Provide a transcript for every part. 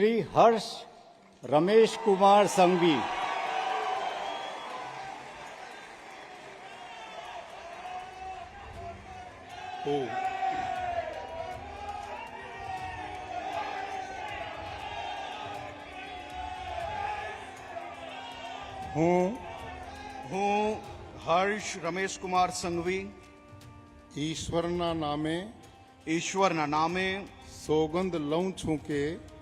श्री हर्ष रमेश कुमार संघवी हूँ हूँ हर्ष रमेश कुमार संघवी ईश्वर ना नामे ईश्वर ना नामे सोगंध लू छू के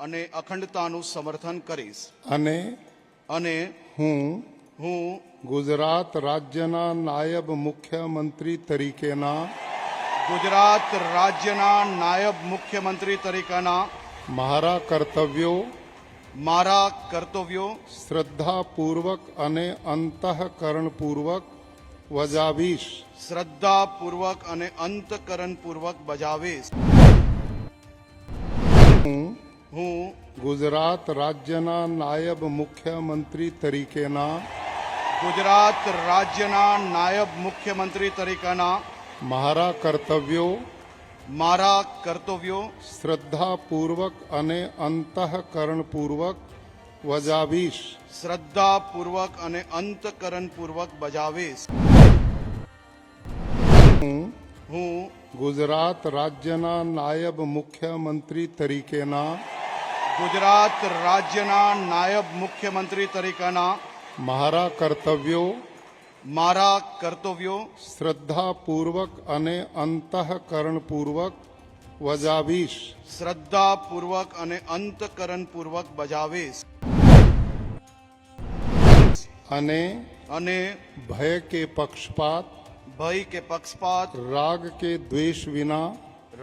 અને અખંડતાનું સમર્થન કરીશ અને અને હું હું ગુજરાત રાજ્યના નાયબ મુખ્યમંત્રી તરીકેના ગુજરાત રાજ્યના નાયબ મુખ્યમંત્રી તરીકેના મારા કર્તવ્યો મારા કર્તવ્યો શ્રદ્ધાપૂર્વક અને અંતઃકરણપૂર્વક વજાવીશ શ્રદ્ધાપૂર્વક અને અંતકરણપૂર્વક બજાવીશ હું હું ગુજરાત રાજ્યના નાયબ મુખ્યમંત્રી તરીકેના ગુજરાત રાજ્યના નાયબ મુખ્યમંત્રી તરીકેના મારા કર્તવ્યો મારા કર્તવ્યો શ્રદ્ધાપૂર્વક અને અંતઃકરણપૂર્વક વજાવીશ શ્રદ્ધાપૂર્વક અને અંતઃકરણપૂર્વક બજાવીશ હું ગુજરાત રાજ્યના નાયબ મુખ્યમંત્રી તરીકેના गुजरात राज्य नायब मुख्यमंत्री तरीका मारा कर्तव्यो मारा कर्तव्यो श्रद्धा पूर्वक अने अंतकरण पूर्वक बजावीश श्रद्धा पूर्वक अने अंतकरण पूर्वक बजावीश अने अने भय के पक्षपात भय के पक्षपात राग के द्वेष विना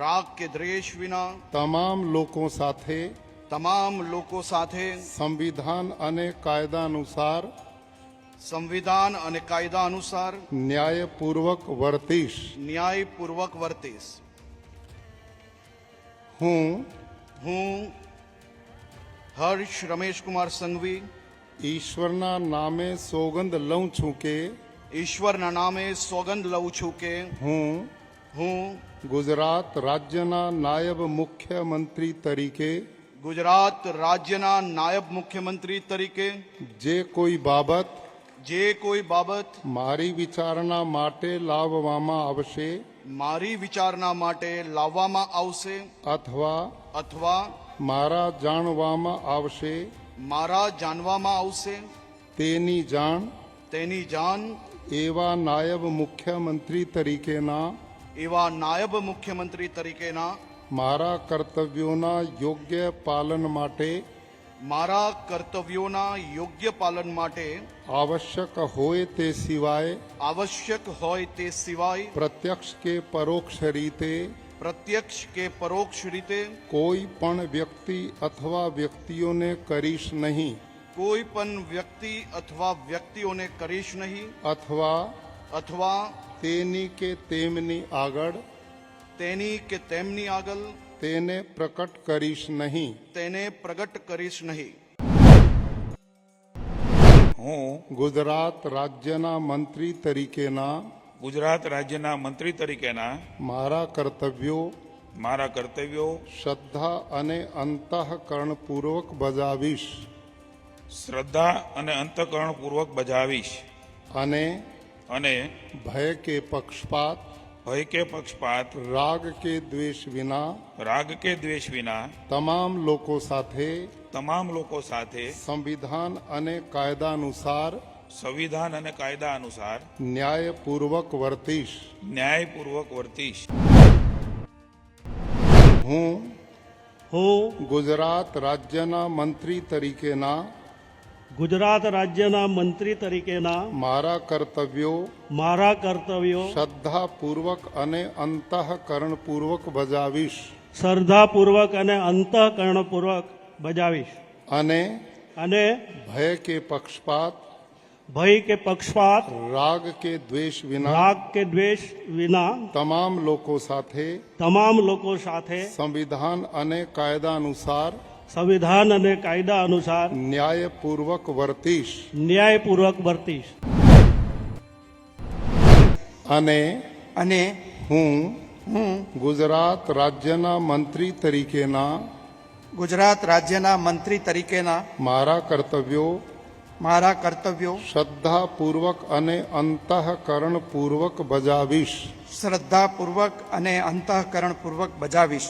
राग के द्वेष विना तमाम लोगों साथे તમામ લોકો સાથે સંવિધાન અને કાયદા અનુસાર સંવિધાન અને કાયદા અનુસાર ન્યાયપૂર્વક વર્તીશ ન્યાયપૂર્વક વર્તીશ હું હું હરીશ રમેશકુમાર સંગવી ઈશ્વરના નામે સોગંદ લઉં છું કે ઈશ્વરના નામે સોગંદ લઉં છું કે હું હું ગુજરાત રાજ્યના નાયબ મુખ્યમંત્રી તરીકે ગુજરાત રાજ્યના નાયબ મુખ્યમંત્રી તરીકે જે કોઈ બાબત જે કોઈ બાબત મારી વિચારણા માટે લાવવામાં આવશે મારી વિચારણા માટે લાવવામાં આવશે અથવા અથવા મારા જાણવામાં આવશે મારા જાણવામાં આવશે તેની જાણ તેની જાણ એવા નાયબ મુખ્યમંત્રી તરીકેના એવા નાયબ મુખ્યમંત્રી તરીકેના मारा कर्तव्यों योग्य पालन माटे मारा कर्तव्यों योग्य पालन माटे आवश्यक होए ते सिवाय आवश्यक होए ते सिवाय प्रत्यक्ष के परोक्ष रीते प्रत्यक्ष के परोक्ष रीते कोई पण व्यक्ति अथवा व्यक्तियों ने करीश नहीं कोई पण व्यक्ति अथवा व्यक्तियों ने करीश नहीं अथवा अथवा तेनी के तेमनी आगड़ તેની કે તેમની આગળ તેને પ્રકટ કરીશ નહીં તેને પ્રગટ કરીશ નહીં હું ગુજરાત રાજ્યના મંત્રી તરીકેના ગુજરાત રાજ્યના મંત્રી તરીકેના મારા કર્તવ્યો મારા કર્તવ્યો શ્રદ્ધા અને અંતઃકરણપૂર્વક બજાવીશ શ્રદ્ધા અને અંતઃકરણપૂર્વક બજાવીશ અને અને ભય કે પક્ષપાત भय के पक्षपात राग के द्वेष बिना राग के द्वेष बिना तमाम लोगों साथे तमाम लोगों साथे संविधान अने कायदा अनुसार संविधान अने कायदा अनुसार न्याय पूर्वक वर्तीश न्याय पूर्वक वर्तीश हूँ हो गुजरात राज्यना मंत्री तरीके ना ગુજરાત રાજ્યના મંત્રી તરીકેના મારા કર્તવ્યો મારા કર્તવ્યો શ્રદ્ધાપૂર્વક અને અંતઃકરણપૂર્વક બજાવીશ શ્રદ્ધાપૂર્વક અને અંતઃકરણપૂર્વક બજાવીશ અને અને ભય કે પક્ષપાત ભય કે પક્ષપાત રાગ કે દ્વેષ વિના રાગ કે દ્વેષ વિના તમામ લોકો સાથે તમામ લોકો સાથે સંવિધાન અને કાયદા અનુસાર સંવિધાન અને કાયદા અનુસાર ન્યાયપૂર્વક વર્તીશ ન્યાયપૂર્વક વર્તીશ અને અને હું હું ગુજરાત રાજ્યના મંત્રી તરીકેના ગુજરાત રાજ્યના મંત્રી તરીકેના મારા કર્તવ્યો મારા કર્તવ્યો શ્રદ્ધાપૂર્વક અને અંતઃકરણપૂર્વક બજાવીશ શ્રદ્ધાપૂર્વક અને અંતઃકરણપૂર્વક બજાવીશ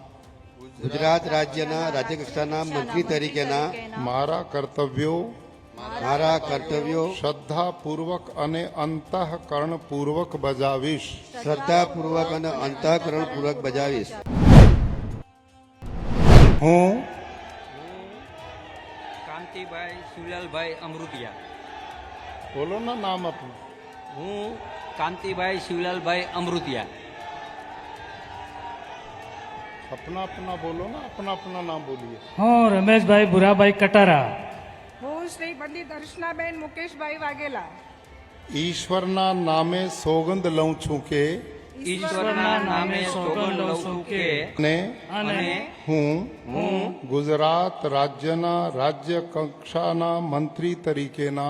ગુજરાત રાજ્યના રાજ્યકક્ષાના મંત્રી તરીકેના મારા કર્તવ્યો મારા કર્તવ્યો શ્રદ્ધાપૂર્વક અને અંતઃકરણપૂર્વક બજાવીશ શ્રદ્ધાપૂર્વક અને અંતઃકરણપૂર્વક બજાવીશ હું કાંતિભાઈ સુલાલભાઈ અમૃતિયા બોલો નામ આપું હું કાંતિભાઈ શિવલાલભાઈ અમૃતિયા अपना अपना बोलो ना अपना अपना नाम बोलिए हाँ रमेश भाई बुरा भाई कटारा श्री बंदी दर्शना बेन मुकेश भाई वागेला ईश्वर ना नामे सोगंध लू छू के ईश्वर ना नामे सोगंध के हूँ गुजरात राज्य ना राज्य कक्षा ना मंत्री तरीके ना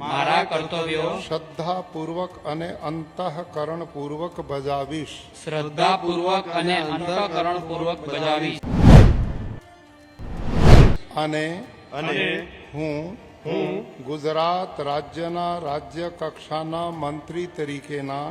મારા કર્તવ્યો શ્રદ્ધાપૂર્વક અને અંતઃકરણપૂર્વક બજાવીશ શ્રદ્ધાપૂર્વક અને અંતઃકરણપૂર્વક બજાવીશ અને અને હું હું ગુજરાત રાજ્યના રાજ્ય કક્ષાના મંત્રી તરીકેના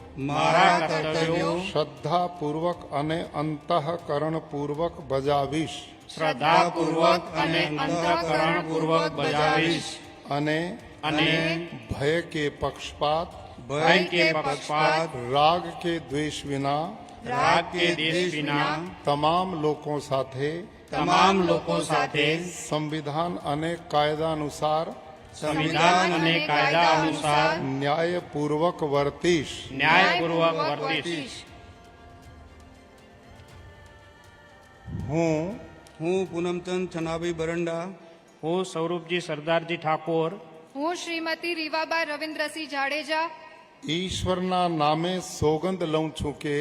श्रद्धा पूर्वक अने अंतकरण पूर्वक बजावीश श्रद्धा पूर्वक अने अंतकरण पूर्वक बजावीश अने अने भय के पक्षपात भय के पक्षपात राग के द्वेष विना राग के द्वेष विना तमाम लोगों साथे तमाम लोगों साथे संविधान अने कायदा अनुसार संविधान ने कायदा अनुसार न्याय पूर्वक वर्तीश न्याय पूर्वक वर्तीश हूँ हूँ पूनमचंद छनाबी बरंडा हूँ स्वरूप जी सरदार जी ठाकुर हूँ श्रीमती रीवाबा रविन्द्र सिंह जाडेजा ईश्वर ना नामे सोगंध लू छू के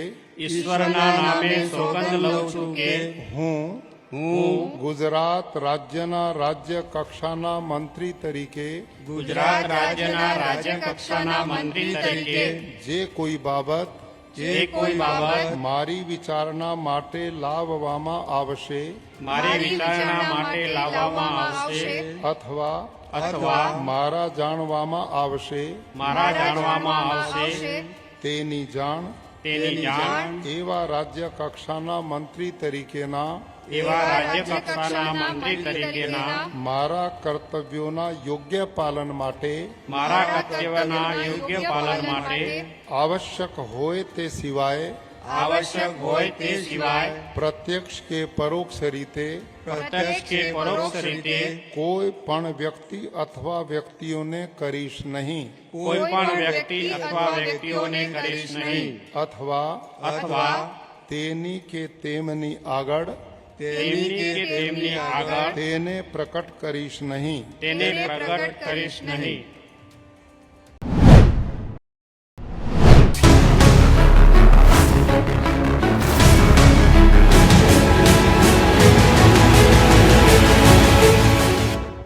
ईश्वर ना नामे सोगंध लू छू के हूँ હું ગુજરાત રાજ્યના રાજ્ય કક્ષાના મંત્રી તરીકે ગુજરાત રાજ્યના રાજ્ય કક્ષાના મંત્રી તરીકે જે કોઈ બાબત જે કોઈ બાબત મારી વિચારણા માટે લાવવામાં આવશે મારી વિચારણા માટે લાવવામાં આવશે અથવા અથવા મારા જાણવામાં આવશે મારા જાણવામાં આવશે તેની જાણ તેની જાણ એવા રાજ્ય કક્ષાના મંત્રી તરીકેના राज्य कक्षाना मंत्री तरीके मारा कर्तव्यों ना योग्य पालन माटे मारा कर्तव्यों ना योग्य पालन माटे आवश्यक होए ते आवश्यक होए ते प्रत्यक्ष के परोक्ष रीते प्रत्यक्ष के परोक्ष रीते कोई पण व्यक्ति अथवा व्यक्तियों ने करीश नहीं कोई पण व्यक्ति अथवा व्यक्तियों ने करीश नहीं अथवा अथवा तेनी के तेमनी आगड़ तेने प्रकट करीश नहीं तेने प्रकट करीश नहीं